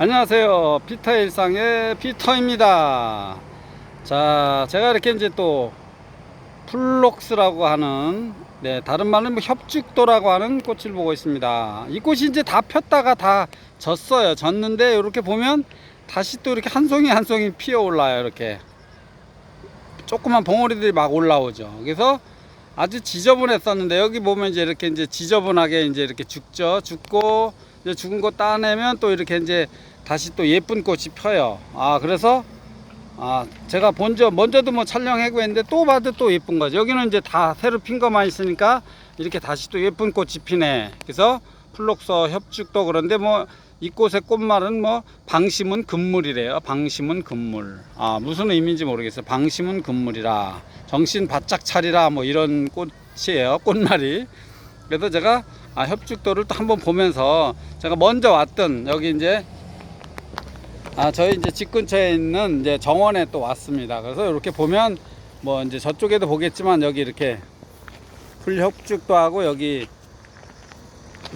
안녕하세요. 피터 일상의 피터입니다. 자, 제가 이렇게 이제 또 플록스라고 하는 네, 다른 말은 뭐 협죽도라고 하는 꽃을 보고 있습니다. 이 꽃이 이제 다 폈다가 다 졌어요. 졌는데 이렇게 보면 다시 또 이렇게 한 송이 한 송이 피어 올라요. 이렇게 조그만 봉오리들이 막 올라오죠. 그래서 아주 지저분했었는데 여기 보면 이제 이렇게 이제 지저분하게 이제 이렇게 죽죠. 죽고 이제 죽은 거 따내면 또 이렇게 이제 다시 또 예쁜 꽃이 펴요. 아 그래서 아 제가 먼저 먼저도 뭐 촬영하고 했는데 또 봐도 또 예쁜 거죠. 여기는 이제 다 새로 핀 것만 있으니까 이렇게 다시 또 예쁜 꽃이 피네. 그래서 플록서 협죽도 그런데 뭐 이 꽃의 꽃말은 뭐 방심은 금물이래요. 방심은 금물. 아 무슨 의미인지 모르겠어요. 방심은 금물이라 정신 바짝 차리라 뭐 이런 꽃이에요. 꽃말이. 그래서 제가 아, 협죽도를 또 한번 보면서 제가 먼저 왔던 여기 이제 아 저희 이제 집 근처에 있는 이제 정원에 또 왔습니다. 그래서 이렇게 보면 뭐 이제 저쪽에도 보겠지만 여기 이렇게 풀 협죽도 하고 여기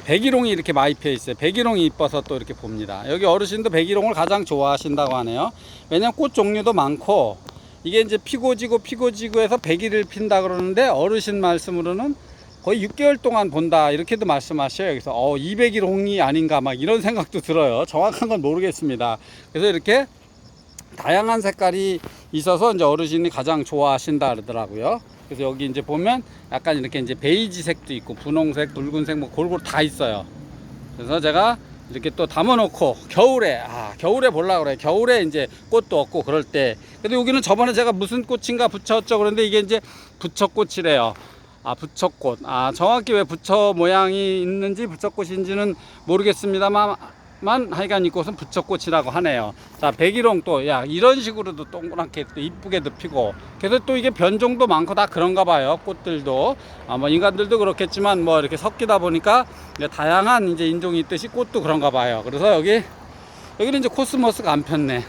백일홍이 이렇게 많이 피어 있어요. 백일홍이 이뻐서 또 이렇게 봅니다. 여기 어르신도 백일홍을 가장 좋아하신다고 하네요. 왜냐면 꽃 종류도 많고 이게 이제 피고 지고 피고 지고 해서 백일을 핀다 그러는데 어르신 말씀으로는 거의 6개월 동안 본다 이렇게도 말씀하셔요. 그래서 어 200일 홍이 아닌가 막 이런 생각도 들어요. 정확한 건 모르겠습니다. 그래서 이렇게 다양한 색깔이 있어서 이제 어르신이 가장 좋아하신다 그러더라고요. 그래서 여기 이제 보면 약간 이렇게 이제 베이지색도 있고 분홍색, 붉은색 뭐 골고루 다 있어요. 그래서 제가 이렇게 또 담아놓고 겨울에 아 겨울에 보려고 그래 겨울에 이제 꽃도 없고 그럴 때 근데 여기는 저번에 제가 무슨 꽃인가 붙였죠 그런데 이게 이제 부처꽃이래요 아 부처꽃. 아 정확히 왜 부처 모양이 있는지 부처꽃인지는 모르겠습니다만 만 하여간 이 꽃은 부처꽃이라고 하네요. 자 백일홍 또 야 이런 식으로도 동그랗게 또 이쁘게도 피고. 그래서 또 이게 변종도 많고 다 그런가 봐요 꽃들도. 아 뭐 인간들도 그렇겠지만 뭐 이렇게 섞이다 보니까 이제 다양한 이제 인종이 있듯이 꽃도 그런가 봐요. 그래서 여기 여기는 이제 코스모스가 안 폈네.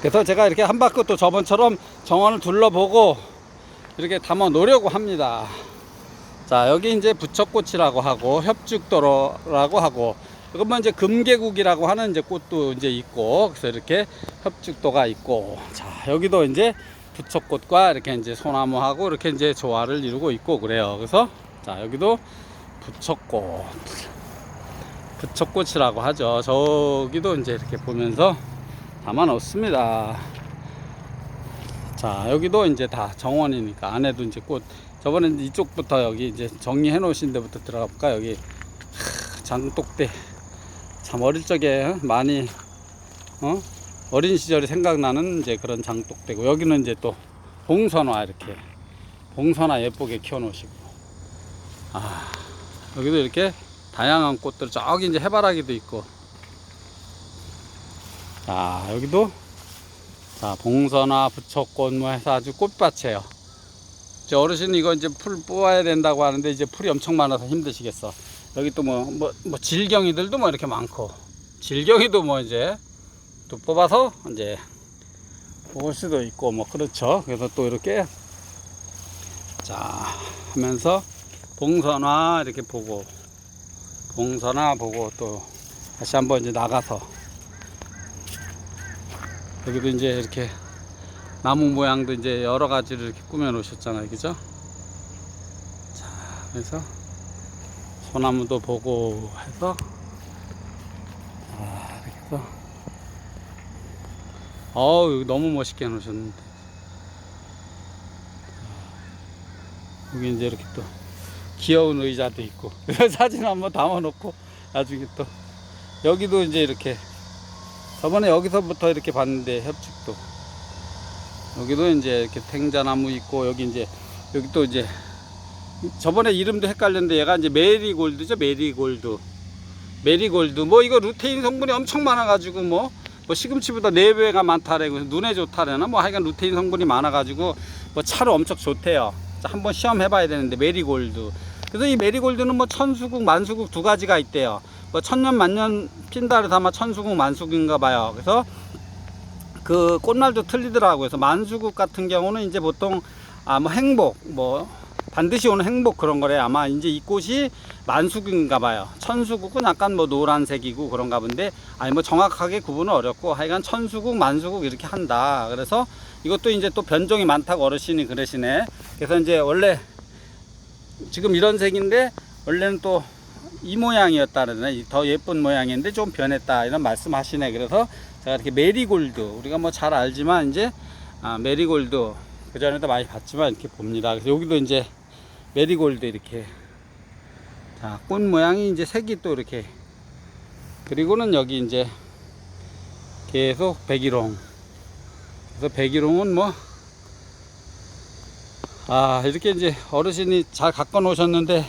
그래서 제가 이렇게 한 바퀴 또 저번처럼 정원을 둘러보고 이렇게 담아 놓으려고 합니다. 자, 여기 이제 부처꽃이라고 하고 협죽도로라고 하고 뭐 이제 금계국이라고 하는 이제 꽃도 이제 있고 그래서 이렇게 협죽도가 있고 자, 여기도 이제 부처꽃과 이렇게 이제 소나무하고 이렇게 이제 조화를 이루고 있고 그래요. 그래서 자, 여기도 부처꽃 부처꽃이라고 하죠. 저기도 이제 이렇게 보면서 담아 놓습니다. 자 여기도 이제 다 정원이니까 안에도 이제 꽃. 저번에 이쪽부터 여기 이제 정리해 놓으신 데부터 들어가 볼까? 여기 하, 장독대. 참 어릴 적에 많이 어? 어린 시절이 생각나는 이제 그런 장독대고 여기는 이제 또 봉선화 이렇게. 봉선화 예쁘게 키워 놓으시고. 아 여기도 이렇게 다양한 꽃들 저기 이제 해바라기도 있고. 자 여기도 자, 봉선화, 부처꽃 뭐 해서 아주 꽃밭이에요. 저 어르신 이거 이제 풀 뽑아야 된다고 하는데 이제 풀이 엄청 많아서 힘드시겠어. 여기 또 뭐, 뭐, 뭐 질경이들도 뭐 이렇게 많고. 질경이도 뭐 이제 또 뽑아서 이제 뽑을 수도 있고 뭐 그렇죠. 그래서 또 이렇게 자, 하면서 봉선화 이렇게 보고 봉선화 보고 또 다시 한번 이제 나가서 여기도 이제 이렇게 나무 모양도 이제 여러 가지를 이렇게 꾸며 놓으셨잖아요. 그죠? 자, 그래서 소나무도 보고 해서 아, 이렇게 해서 어우, 너무 멋있게 해 놓으셨는데. 여기 이제 이렇게 또 귀여운 의자도 있고 사진 한번 담아 놓고 나중에 또 여기도 이제 이렇게 저번에 여기서부터 이렇게 봤는데 협축도. 여기도 이제 이렇게 탱자나무 있고 여기 이제 여기 또 이제 저번에 이름도 헷갈렸는데 얘가 이제 메리골드죠 메리골드. 메리골드. 뭐 이거 루테인 성분이 엄청 많아가지고 뭐, 뭐 시금치보다 4배가 많다래. 그래서 눈에 좋다래나? 뭐 하여간 루테인 성분이 많아가지고 뭐 차로 엄청 좋대요. 자, 한번 시험해 봐야 되는데 메리골드. 그래서 이 메리골드는 뭐 천수국 만수국 두 가지가 있대요 뭐 천년 만년 핀다 그래서 아마 천수국 만수국인가 봐요. 그래서 그 꽃날도 틀리더라고요. 그래서 만수국 같은 경우는 이제 보통 아 뭐 행복 뭐 반드시 오는 행복 그런 거래 아마 이제 이 꽃이 만수국인가 봐요. 천수국은 약간 뭐 노란색이고 그런가 본데 아니 뭐 정확하게 구분은 어렵고 하여간 천수국, 만수국 이렇게 한다. 그래서 이것도 이제 또 변종이 많다고 어르신이 그러시네. 그래서 이제 원래 지금 이런 색인데 원래는 또 이 모양이었다는 더 예쁜 모양인데 좀 변했다 이런 말씀하시네. 그래서 제가 이렇게 메리골드 우리가 뭐 잘 알지만 이제 아, 메리골드 그 전에도 많이 봤지만 이렇게 봅니다. 그래서 여기도 이제 메리골드 이렇게 자, 꽃 모양이 이제 색이 또 이렇게 그리고는 여기 이제 계속 백일홍 그래서 백일홍은 뭐 아, 이렇게 이제 어르신이 잘 갖고 놓으셨는데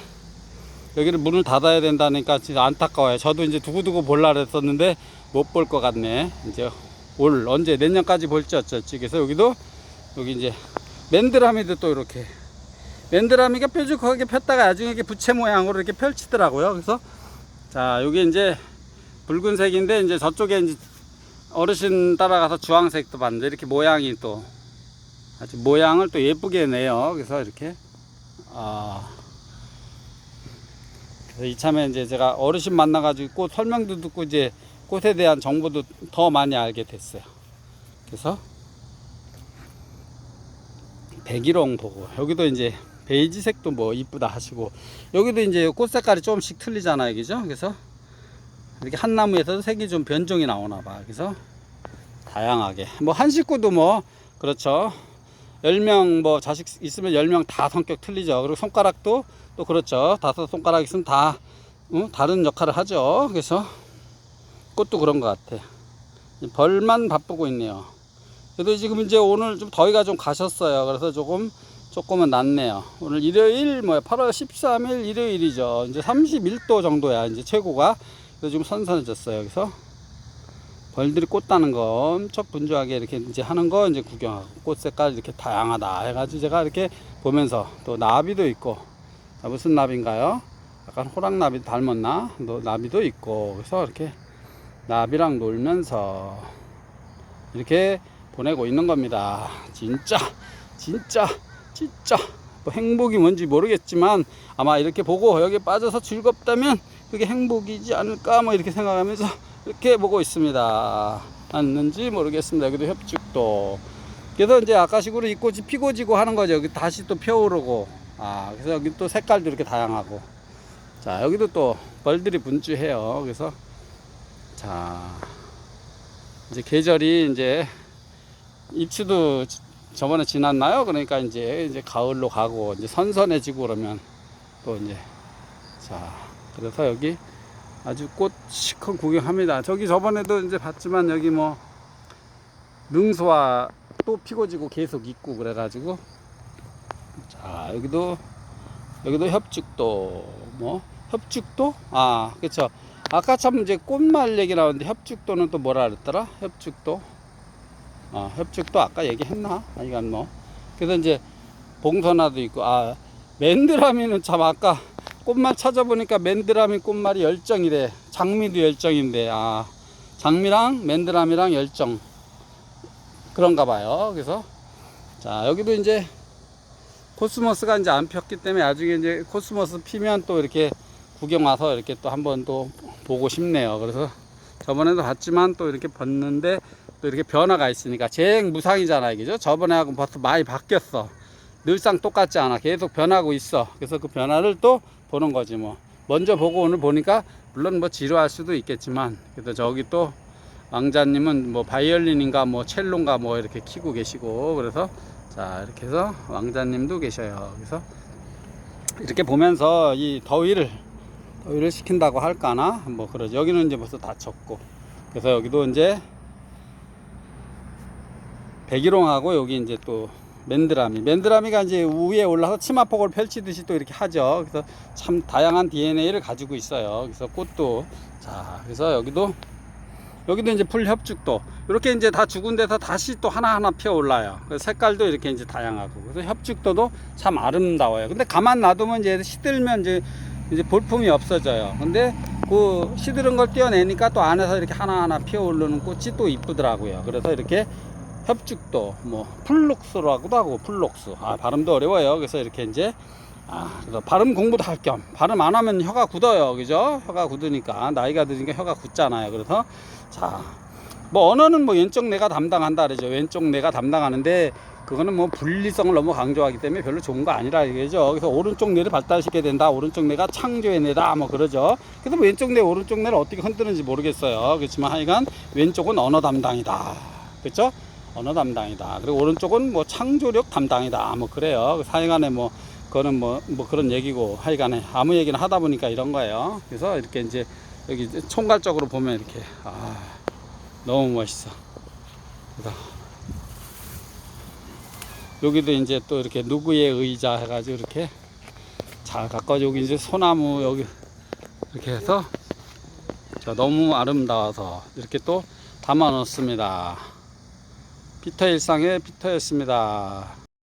여기를 문을 닫아야 된다니까 진짜 안타까워요. 저도 이제 두고두고 볼라 그랬었는데 못 볼 것 같네. 이제 올 언제 내년까지 볼지 어쩔지. 그래서 여기도 여기 이제 맨드라미도 또 이렇게 맨드라미가 뾰족하게 폈다가 나중에 이렇게 부채 모양으로 이렇게 펼치더라고요. 그래서 자, 여기 이제 붉은색인데 이제 저쪽에 이제 어르신 따라가서 주황색도 봤는데 이렇게 모양이 또 아주 모양을 또 예쁘게 내요. 그래서 이렇게 아 이참에 이제 제가 어르신 만나가지고 꽃 설명도 듣고 이제 꽃에 대한 정보도 더 많이 알게 됐어요. 그래서 백일홍 보고 여기도 이제 베이지색도 뭐 이쁘다 하시고 여기도 이제 꽃 색깔이 조금씩 틀리잖아요, 그죠? 그래서 이렇게 한 나무에서도 색이 좀 변종이 나오나 봐. 그래서 다양하게 뭐 한 식구도 뭐 그렇죠. 10명 뭐 자식 있으면 10명 다 성격 틀리죠. 그리고 손가락도 또 그렇죠. 다섯 손가락 있으면 다 어? 다른 역할을 하죠. 그래서 꽃도 그런 것 같아. 벌만 바쁘고 있네요. 그래도 지금 이제 오늘 좀 더위가 좀 가셨어요. 그래서 조금 조금은 낫네요. 오늘 일요일 뭐야 8월 13일 일요일이죠. 이제 31도 정도야 이제 최고가. 그래서 좀 선선해졌어요. 그래서 벌들이 꽃 따는 거 엄청 분주하게 이렇게 이제 하는 거 이제 구경하고 꽃 색깔 이렇게 다양하다 해가지고 제가 이렇게 보면서 또 나비도 있고 자, 무슨 나비인가요? 약간 호랑나비 닮았나? 너- 나비도 있고 그래서 이렇게 나비랑 놀면서 이렇게 보내고 있는 겁니다. 진짜 진짜 진짜 뭐 행복이 뭔지 모르겠지만 아마 이렇게 보고 여기 빠져서 즐겁다면 그게 행복이지 않을까 뭐 이렇게 생각하면서 이렇게 보고 있습니다. 맞는지 모르겠습니다. 여기도 협죽도. 그래서 이제 아까식으로 이 꽃이 피고 지고 하는 거죠. 다시 또 펴오르고. 아, 그래서 여기 또 색깔도 이렇게 다양하고. 자, 여기도 또 벌들이 분주해요. 그래서 자, 이제 계절이 이제 입추도 지- 저번에 지났나요? 그러니까 이제 이제 가을로 가고 이제 선선해지고 그러면 또 이제 자, 그래서 여기 아주 꽃 시커 구경합니다. 저기 저번에도 이제 봤지만 여기 뭐 능소화 또 피고 지고 계속 있고 그래가지고 자 여기도 여기도 협죽도 뭐 협죽도 아 그쵸 아까 참 이제 꽃말 얘기 나오는데 협죽도는 또 뭐라 그랬더라 협죽도 아 협죽도 아까 얘기했나 아니간 뭐 그래서 이제 봉선화도 있고 아 맨드라미는 참 아까 꽃만 찾아보니까 맨드라미 꽃말이 열정이래. 장미도 열정인데, 아, 장미랑 맨드라미랑 열정. 그런가 봐요. 그래서, 자, 여기도 이제 코스모스가 이제 안 폈기 때문에 나중에 이제 코스모스 피면 또 이렇게 구경 와서 이렇게 또 한번 또 보고 싶네요. 그래서 저번에도 봤지만 또 이렇게 봤는데 또 이렇게 변화가 있으니까 재행 무상이잖아요. 그죠? 저번에하고 벌써 많이 바뀌었어. 늘상 똑같지 않아. 계속 변하고 있어. 그래서 그 변화를 또 보는 거지 뭐. 먼저 보고 오늘 보니까 물론 뭐 지루할 수도 있겠지만 그래도 저기 또 왕자님은 뭐 바이올린인가 뭐 첼로인가 뭐 이렇게 키고 계시고 그래서 자 이렇게 해서 왕자님도 계셔요. 그래서 이렇게 보면서 이 더위를 더위를 식힌다고 할까나 뭐 그러죠. 여기는 이제 벌써 다쳤고 그래서 여기도 이제 백일홍하고 여기 이제 또 맨드라미. 맨드라미가 이제 위에 올라서 치마폭을 펼치듯이 또 이렇게 하죠. 그래서 참 다양한 DNA를 가지고 있어요. 그래서 꽃도 자, 그래서 여기도 여기도 이제 풀 협죽도 이렇게 이제 다 죽은 데서 다시 또 하나하나 피어 올라요. 색깔도 이렇게 이제 다양하고 그래서 협죽도도 참 아름다워요. 근데 가만 놔두면 이제 시들면 이제 이제 볼품이 없어져요. 근데 그 시들은 걸 떼어내니까 또 안에서 이렇게 하나하나 피어 오르는 꽃이 또 이쁘더라고요. 그래서 이렇게 협죽도 뭐 플룩스라고도 하고 플룩스 아 발음도 어려워요 그래서 이렇게 이제 아, 그래서 발음 공부도 할 겸 발음 안 하면 혀가 굳어요, 그죠? 혀가 굳으니까 나이가 드니까 혀가 굳잖아요. 그래서 자, 뭐 언어는 뭐 왼쪽 뇌가 담당한다 그러죠. 왼쪽 뇌가 담당하는데 그거는 뭐 분리성을 너무 강조하기 때문에 별로 좋은 거 아니라 이거죠. 그래서 오른쪽 뇌를 발달시켜야 된다. 오른쪽 뇌가 창조의 뇌다. 뭐 그러죠. 그래서 뭐 왼쪽 뇌, 오른쪽 뇌를 어떻게 흔드는지 모르겠어요. 그렇지만 하여간 왼쪽은 언어 담당이다. 그렇죠? 언어 담당이다. 그리고 오른쪽은 뭐 창조력 담당이다. 뭐 그래요. 하여간에 뭐 그거는 뭐, 뭐 그런 얘기고 하여간에 아무 얘기나 하다 보니까 이런 거예요. 그래서 이렇게 이제 여기 총괄적으로 보면 이렇게 아 너무 멋있어. 여기도 이제 또 이렇게 누구의 의자 해가지고 이렇게 잘 갖고 여기 이제 소나무 여기 이렇게 해서 자, 너무 아름다워서 이렇게 또 담아 놓습니다. 피터 일상의 피터였습니다.